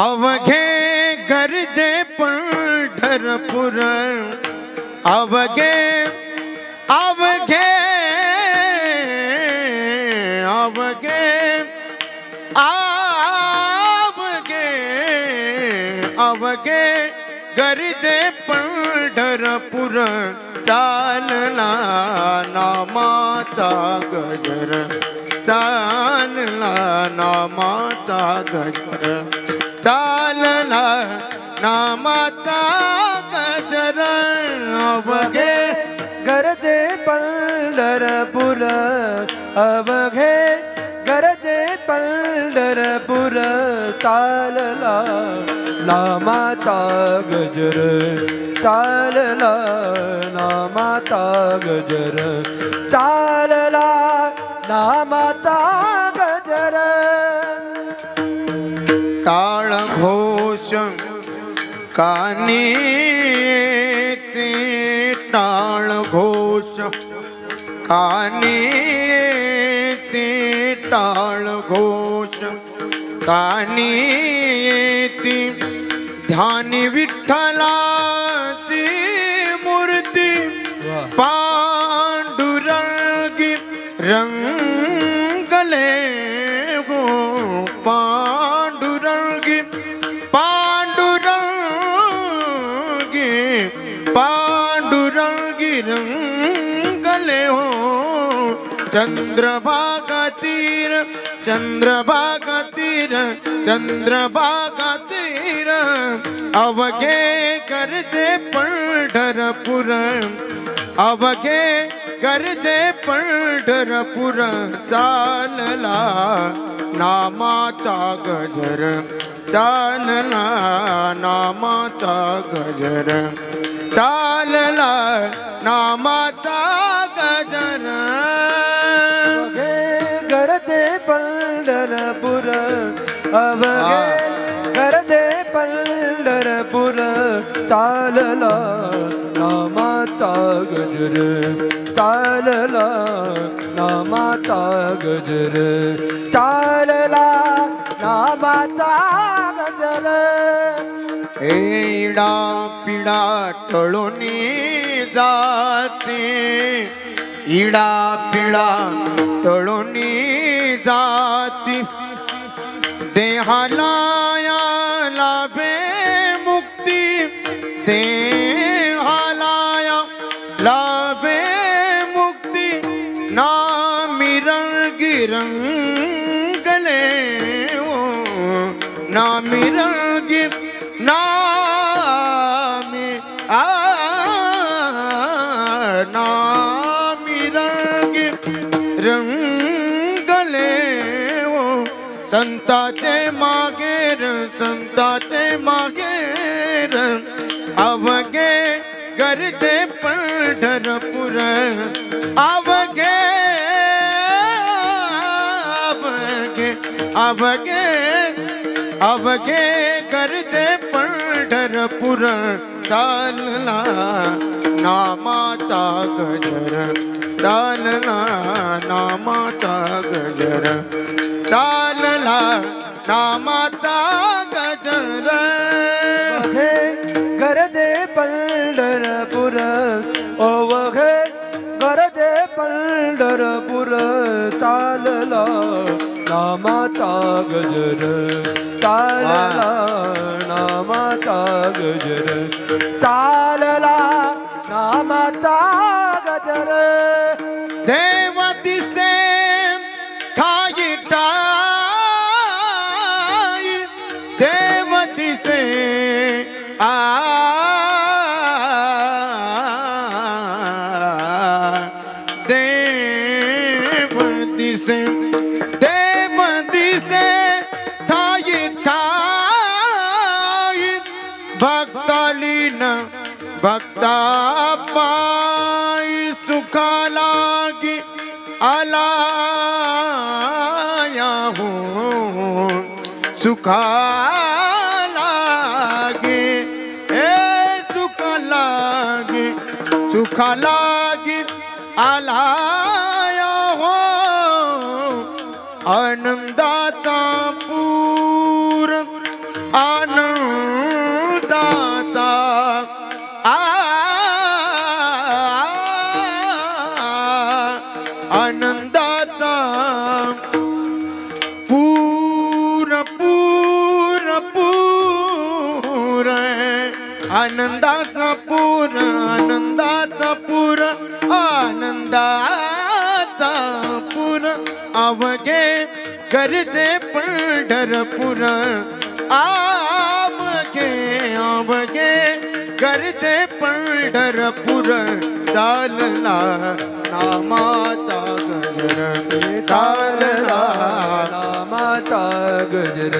अवघे गरजे पंढरपूर. अवघे अवघे अवघे अवघे अवघे गरजे पंढरपूर. चालना नामाचा गजर. चालला नामाचा गजर चालला नामाचा गजर अवघे। गरजे पंढरपूर अवघे। गरजे पंढरपूर चालला नामाचा गजर। चालला नामाता गजर। चालला नामाता गजर. टाळ घोष कानी ते टाळ घोष कानी ते टाळ घोष कानी ती ध्यान विठ्ठला चंद्रभागा तीर चंद्रभागा तीर चंद्रभागा तीर अवघे करते पंढरपूर अवघे करते पंढरपूर. चालला नामाचा गजर चालला नामाचा गजर. चालला नामाचा अवघे करदे पंढरपूर चालला नामाता गजर चालला नामाता गजर चालला नामाता गजर. एडा पिडा टळूनी जाते इडा पिडा टळूनी जाती. देहाला या लाभे मुक्ती देहाला या लाभे मुक्ती नामी रंगी रंगले ओ नामी रंगी नामी आ नामी रंगी रंगले ओ संताचे मागेर संताचे मागेर. अवघे गरजे पंढरपूर अवघे अवघे अवघे अवघे करते गजरपुर चालना नामाचा गजर. चालना नामाचा गजर. चालला नामाचा गजर. हे गरजे पंढरपुर. ओवघे गरजे पंढरपुर चालला. नामाता गजर चालला नामाता गजर चालला नामाता गजर. देव दिसे ठाई ठाई देव दिसे आ भक्ता पायी सुखा लागी आलाया हो। सुखा लागे ए सुख लागे सुख लागे आलाया हो। आनंदाचा आनंदाचा पूर आनंदाचा पूर. आनंदाचा पूर अवघे करते पंढरपूर आवघे अवघे करते पंढरपूर. चालला नामाचा गजर चालला नामाचा गजर.